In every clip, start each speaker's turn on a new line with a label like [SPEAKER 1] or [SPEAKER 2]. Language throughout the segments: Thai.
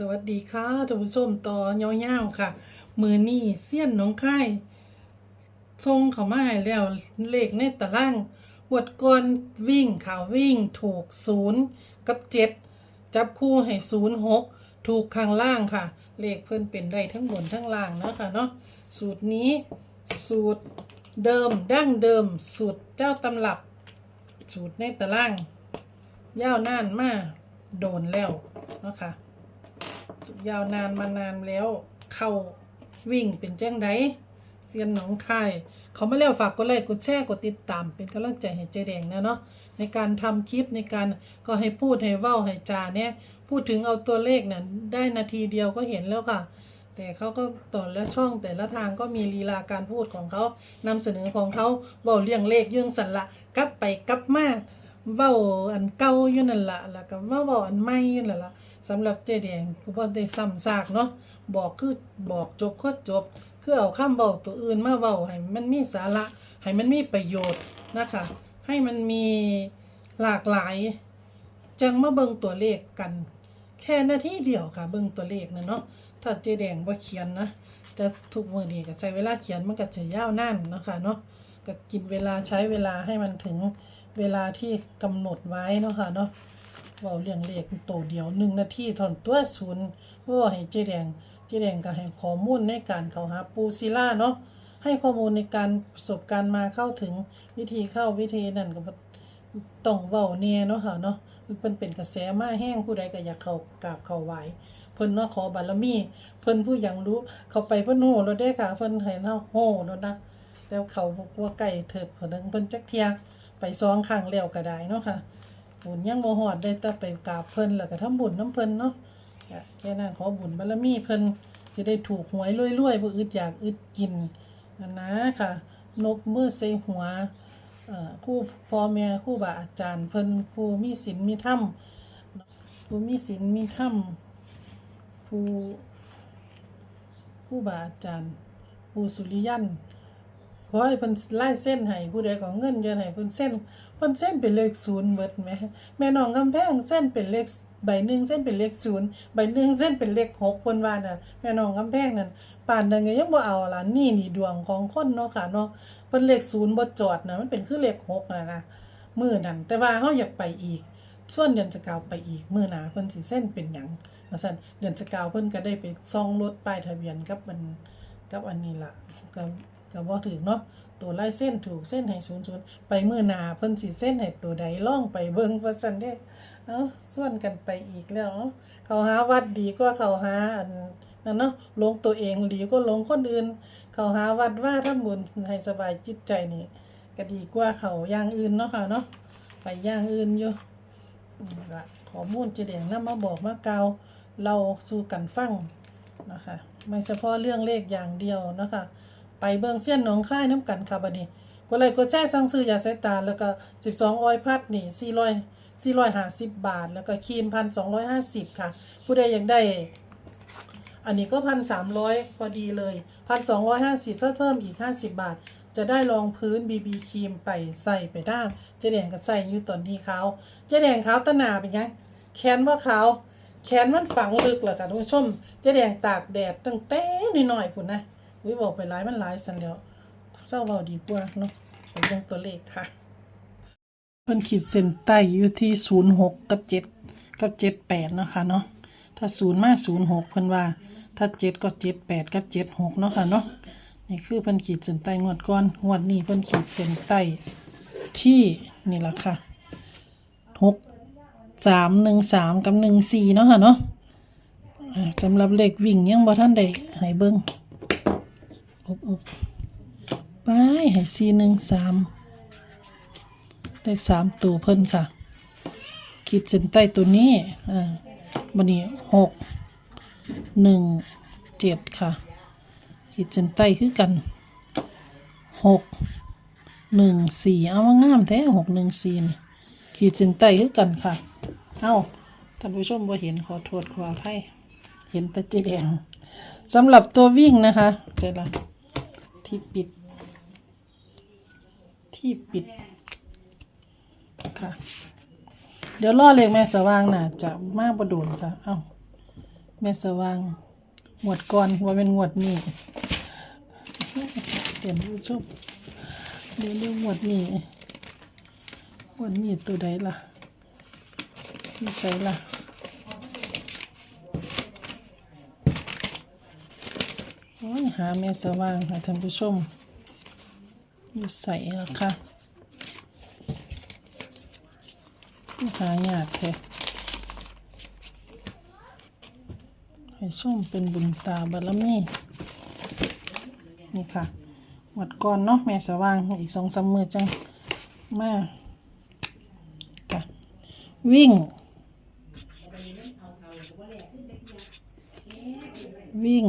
[SPEAKER 1] สวัสดีค่ะท่านผู้ชมต่อยาวๆค่ะ มือนี่เสี้ยนน้องค่ายทรงเขามาให้แล้วเลขในตารางหวดก่อนวิ่งข่าววิ่งถูกศูนย์กับเจ็ดจับคู่ให้ศูนย์หกถูกข้างล่างค่ะ เลขเพิ่นเป็นได้ทั้งบนทั้งล่างนะค่ะเนาะสูตรนี้สูตรเดิมดั้งเดิม สูตรเจ้าตำรับ สูตรในตารางยาวนานมาโดนแล้วนะคะ ยาวนานมานานแล้ว เข้าวิ่งเป็นแจังไดเซียนหนองคายเขาไมาแล้วฝากกดไลค์กดแชร์กดติดตาม เป็นกำลังใจให้เจแดงนะเนาะในการทำคลิปในการก็ให้พูดให้เว้าให้จาเนี่ยพูดถึงเอาตัวเลขน่ะได้นาทีเดียวก็เห็นแล้วค่ะ แต่เขาก็ต่อและช่องแต่ละทางก็มีลีลาการพูดของเขานำเสนอของเขาเว้าเรื่องเลขยื่งสันละกลับไปกลับมา เว้าอันเก่าอยู่นั่นละแล้วก็เว้าเว้าอันใหม่อยู่นั่นละสำหรับเจแดงคือบ่ได้ซ้ำซากเนาะบอกคือบอกจบก็จบ คือเอาคำเว้าตัวอื่นมาเว้าให้มันมีสาระให้มันมีประโยชน์นะคะ ให้มันมีหลากหลาย จังมาเบิ่งตัวเลขกัน แค่นาทีเดียวค่ะเบิ่งตัวเลขนะเนาะถ้าเจแดงว่าเขียนนะแต่ทุกมื้อนี้ก็ใช้เวลาเขียนมันก็จะยาวนานเนาะค่ะเนาะก็กินเวลาใช้เวลาให้มันถึง เวลาที่กำหนดไว้เนาะค่ะเนาะเว้าเรื่องเลขโตวเดียวหนึ่งนาทีทอนตัวศูนย์ว่าให้เจแดงเจแดงก็ให้ข้อมูลในการเข้าหาปูซิล่าเนาะให้ข้อมูลในการประสบการณ์มาเข้าถึงวิธีเข้าวิธีนั่นก็บ่ต้องเว้าแน่เนาะค่ะเนาะเพิ่นเป็นกระแสมาแห้งผู้ใดก็อยากเข้ากราบเข้าไหวเพิ่นเนาะขอบารมี เพิ่นผู้ยังรู้เข้าไปเพิ่นโหแล้วได้ค่ะเพิ่นให้เฮาโหแล้วนะแล้วเขาบอกว่าไก่เถิบเพิ่นเพิ่นจักเทีย ไปสองครั้งแล้วก็ได้เนาะค่ะบุญยังบ่ฮอดได้แต่ไปกราบเพิ่นแล้วก็ทำบุญน้ำเพิ่นเนาะแค่นั้นขอบุญบารมีเพิ่นสิได้ถูกหวยรวยๆบ่อึดอยากอึดกินนั่นะค่ะ นบมือใส่หัวคู่พ่อแม่คู่บาอาจารย์เพิ่นผู้มีศีลมีธรรมผู้มีศีลมีธรรมผู้คู่บาอาจารย์ผู้สุริยัน ขอให้เพิ่นไล่เส้นให้ผู้ใดก็เงินเยอะให้เพิ่นเส้นเพิ่นเส้นเป็นเลขศูนย์เบิดแหมแม่น้องกำแพงเส้นเป็นเลขใบหนึ่งเส้นเป็นเลขศูนย์ใบหนึ่งเส้นเป็นเลขหกเพิ่นว่าน่ะแม่น้องกำแพงนั่นป่านใดก็ยังบ่เอาล่ะนี่นี่ดวงของคนเนาะค่ะเนาะเพิ่นเลขศูนย์บ่จอดนะมันเป็นคือเลขหกนะนะมือนั้นแต่ว่าเฮาอยากไปอีกส่วนเดือนสกาวไปอีกมือหนาเพิ่นสิเส้นเป็นหยังว่าซั่นเดือนสกาวเพิ่นก็ได้ไปซ่องรถป้ายทะเบียนกับมันกับอันนี้ล่ะก็ ก็บ่ถึงเนาะตัวลายเส้นถูกเส้นให้00ไปมือหนาเพิ่นสิเส้นให้ตัวใดล่องไปเบิ่งว่าซั่นเด้เอ้าส่วนกันไปอีกแล้วเอ้าเขาหาวัดดีกว่าเขาหาอันนั่นเนาะลงตัวเองดีกว่าลงคนอื่น เขาหาวัดว่าทำบุญให้สบายจิตใจนี่ก็ดีกว่าเขาย่างอื่นเนาะค่ะเนาะไปย่างอื่นอยู่ละขอมูลเจแดงนำมาบอกมาเกาเราสู่กันฟังนะคะไม่เฉพาะเรื่องเลขอย่างเดียวนะคะ ไปเบิงเส้ยนหนองค่ายน้ำกันค่ะบัดนี้กดไลค์กดแชร์สั่งซื้อยาสายตาแล้วก็12ออยพัดนี่ 400 450 บาท แล้วก็ครีม1,250ค่ะ ผู้ใดอยากได้ อันนี้ก็พันสามร้อยพอดีเลยพันสองร้อยห้าสิบเพิ่มอีกห้าสิบบาท จะได้รองพื้นบีบีครีมไปใส่ไปได้เจ๊แดงก็ใส่อยู่ตอนนี้ขาเจ๊แดงเขาตะหนาเป็นยังแขนว่าเขาวแขนมันฝังลึกเหรอคะท่านผู้ชมเจ๊แดงตากแดดตั้งแต่หน่อยๆพุ่นนะ วิบอกไปหลายมันหลายสันแล้วเศร้าเบาดีกว่าเนาะไปเรื่องตัวเลขค่ะเพิ่นขีดเส้นใต้อยู่ที่ศูนย์หกกับเจ็ดกับเจ็ดแปดเนาะค่ะเนาะถ้าศูนย์มาศูนย์หกเพิ่นว่า ถ้าเจ็ดก็เจ็ดแปดกับเจ็ดหกเนาะค่ะเนาะนี่คือเพิ่นขีดเส้นใต้งวดก่อนงวดนี้เพิ่นขีดเส้นใต้ที่นี่ละค่ะหกสามหนึ่งสามกับหนึ่งสี่เนาะค่ะเนาะสำหรับเลขวิ่งยังบ่ทันได้ให้เบิ่ง อบอบไปให้สี่หนึ่งสามเลขสามตัวเพิ่นค่ะ ขีดเส้นใต้ตัวนี้อ่าบันนี้หกหนึ่งเจ็ดค่ะ ขีดเส้นใต้คือกันหกหนึ่งสี่เอาว่างามแท้หกหนึ่งสี่ขีดเส้นใต้คือกันค่ะ เอาท่านผู้ชมบ่เห็นขอโทษขออภัยเห็นแต่เจแดงสำหรับตัววิ่งนะคะ เจละ ที่ปิด ที่ปิด ค่ะ เดี๋ยวล่อเลขแม่สว่างน่ะ จะมากประดุนค่ะ เอ้า แม่สว่างงวดก่อนว่าเป็นงวดนี้เดี๋ยวผู้ชมเดี๋ยวเรื่องงวดนี้งวดนี้ตัวใดล่ะที่ใส่ล่ะโอ้ย หาแม่สว่างค่ะท่านผู้ชม อยู่ใส่ละค่ะหายากแท้ให้ส้มเป็นบุญตาบารมีนี่ค่ะหมดก่อนเนาะแม่สว่างอีกสองสามมือจังมาค่ะวิ่ง วิ่ง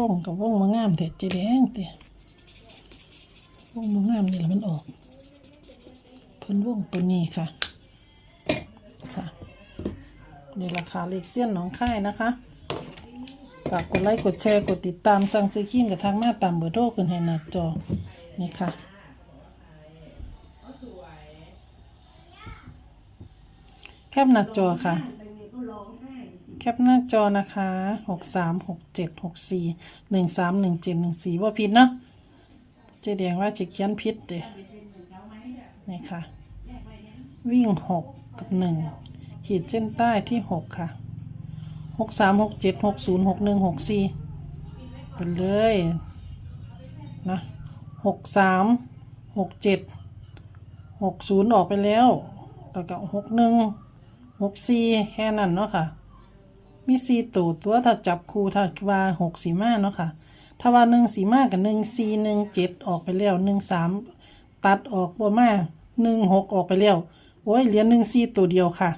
[SPEAKER 1] วงกับวงมางามแต่เจแดงแต่วงมางามนี่แหละมันออก เพิ่นวงตัวนี้ค่ะ ค่ะนี่ราคาเลขเสี้ยนหนองค่ายนะคะฝากกดไลค์กดแชร์กดติดตามสั่งซื้อครีมกับทางหน้าตามเบอร์โทรขึ้นให้หน้าจอนี่ค่ะแคปหน้าจอค่ะ แคปหน้าจอนะคะหกสามหกเจ็ดหกสี่หนึ่งสามหนึ่งเจ็ดหนึ่งสี่ว่าผิดเนาะเจ๊แดงว่าจะเขียนผิดเด้นี่ค่ะ วิ่งหกกับหนึ่งขีดเส้นใต้ที่หกค่ะหกสามหกเจ็ดหกศูนย์หกหนึ่งหกสี่ไปเลยนะหกสามหกเจ็ดหกศูนย์ออกไปแล้วแล้วก็หกหนึ่งหกสี่แค่นั้นเนาะค่ะ มีสี่ตัวตัวถ้าจับคู่ถ้าว่าหกสีมาเนาะค่ะ ถ้าว่าหนึ่งสีมากับหนึ่งสี่หนึ่งเจ็ดออกไปแล้วหนึ่งสามตัดออกบ่มาหนึ่งหกออกไปแล้วโอ้ยเหลือหนึ่งสี่ตัวเดียวค่ะ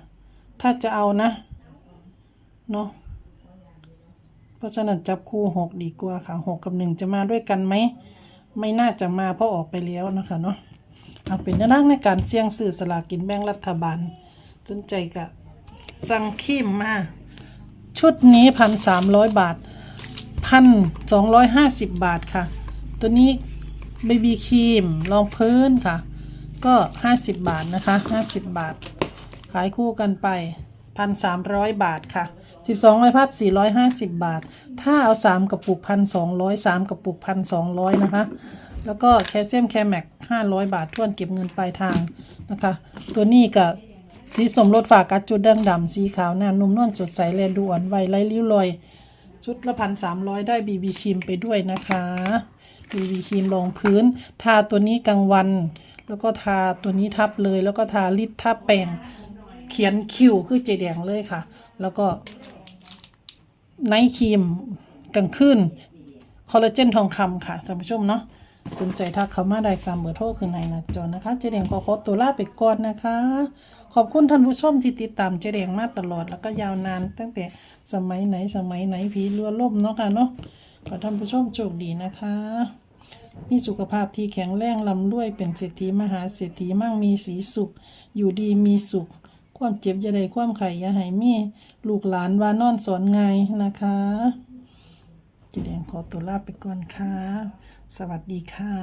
[SPEAKER 1] ถ้าจะเอานะเนาะเพราะฉะนั้นจับคู่หกดีกว่าค่ะหกกับหนึ่งจะมาด้วยกันไหมไม่น่าจะมาเพราะออกไปแล้วนะคะเนาะเอาเป็นนวทางในการเสี่ยงซื้อสลากินแบ่งรัฐบาลสนใจกะสั่งขีมมา ชุดนี้พันสามร้อยบาทพันสองร้อยห้าสิบบาทค่ะ ตัวนี้เบบีครีมรองพื้นค่ะ ก็ห้าสิบบาทนะคะห้าสิบบาท ขายคู่กันไปพันสามร้อยบาทค่ะสิบสองร้อยพัดสี่ร้อยห้าสิบบาท ถ้าเอาสามกระปุกพันสองร้อยสามกระปุกพันสองร้อยนะคะ แล้วก็แคลเซียมแคแม็กห้าร้อยบาททวนเก็บเงินปลายทางนะคะ ตัวนี้กับ สีสมรสฝากกัดจุดดังดำสีขาวหน้านุ่มนวลสดใสแลดูอ่อนวัยไร้ริ้วรอย ชุดละพันสามร้อยได้บีบีครีมไปด้วยนะคะบีบีครีมรองพื้น ทาตัวนี้กลางวัน แล้วก็ทาตัวนี้ทับเลย แล้วก็ทาลิดทับแป้งเขียนคิวคือเจแดงเลยค่ะ แล้วก็ไนท์ครีมกลางคืนคอลลาเจนทองคำค่ะท่านผู้ชมเนาะ สนใจทักเข้ามาได้ตามเบอร์โทรคือในหน้าจอนะคะเจแดงขอขอตัวลาไปก่อนนะคะ ขอบคุณท่านผู้ชมที่ติดตามเจแดงมาตลอดแล้วก็ยาวนาน ตั้งแต่สมัยไหนสมัยไหนผีเรือล่มเนาะค่ะเนาะขอท่านผู้ชมโชคดีนะคะ มีสุขภาพที่แข็งแรงลำรวยเป็นเศรษฐีมหาเศรษฐีมั่งมีสีสุข อยู่ดีมีสุข ความเจ็บอย่าได้ความไข่อย่าให้มีลูกหลานว่านอนสอนไงนะคะ จแดงขอตัวลาไปก่อนค่ะ สวัสดีค่ะ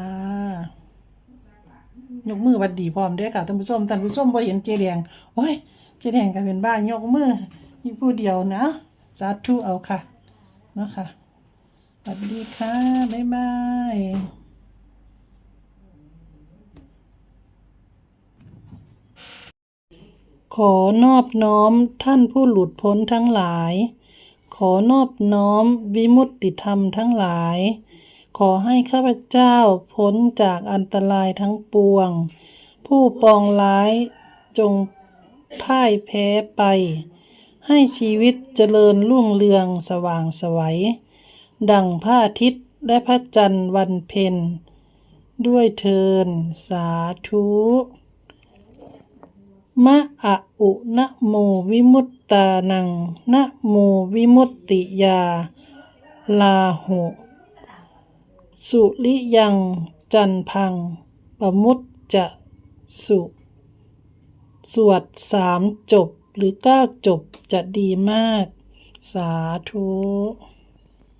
[SPEAKER 1] ยกมือวัดดีพร้อมเด้อค่ะท่านผู้ชมท่านผู้ชมบ่เห็นเจแดงโอ้ยเจแดงก็เป็นบ้ายกมือมีผู้เดียวนะสาธุเอาค่ะเนาะค่ะสวัสดีค่ะบ๊ายบายขอนอบน้อมท่านผู้หลุดพ้นทั้งหลาย ขอนอบน้อมวิมุตติธรรมทั้งหลาย ขอให้ข้าพเจ้าพ้นจากอันตรายทั้งปวง ผู้ปองร้ายจงพ่ายแพ้ไป ให้ชีวิตเจริญรุ่งเรืองสว่างสวัย ดังพระอาทิตย์และพระจันทร์วันเพ็ญด้วยเทินสาธุ มะอะอุนะโมวิมุตตานังนะโมวิมุตติยา ลาหุสุริยังจันพังประมุตจะสุ สวดสามจบหรือเก้าจบจะดีมาก สาธุ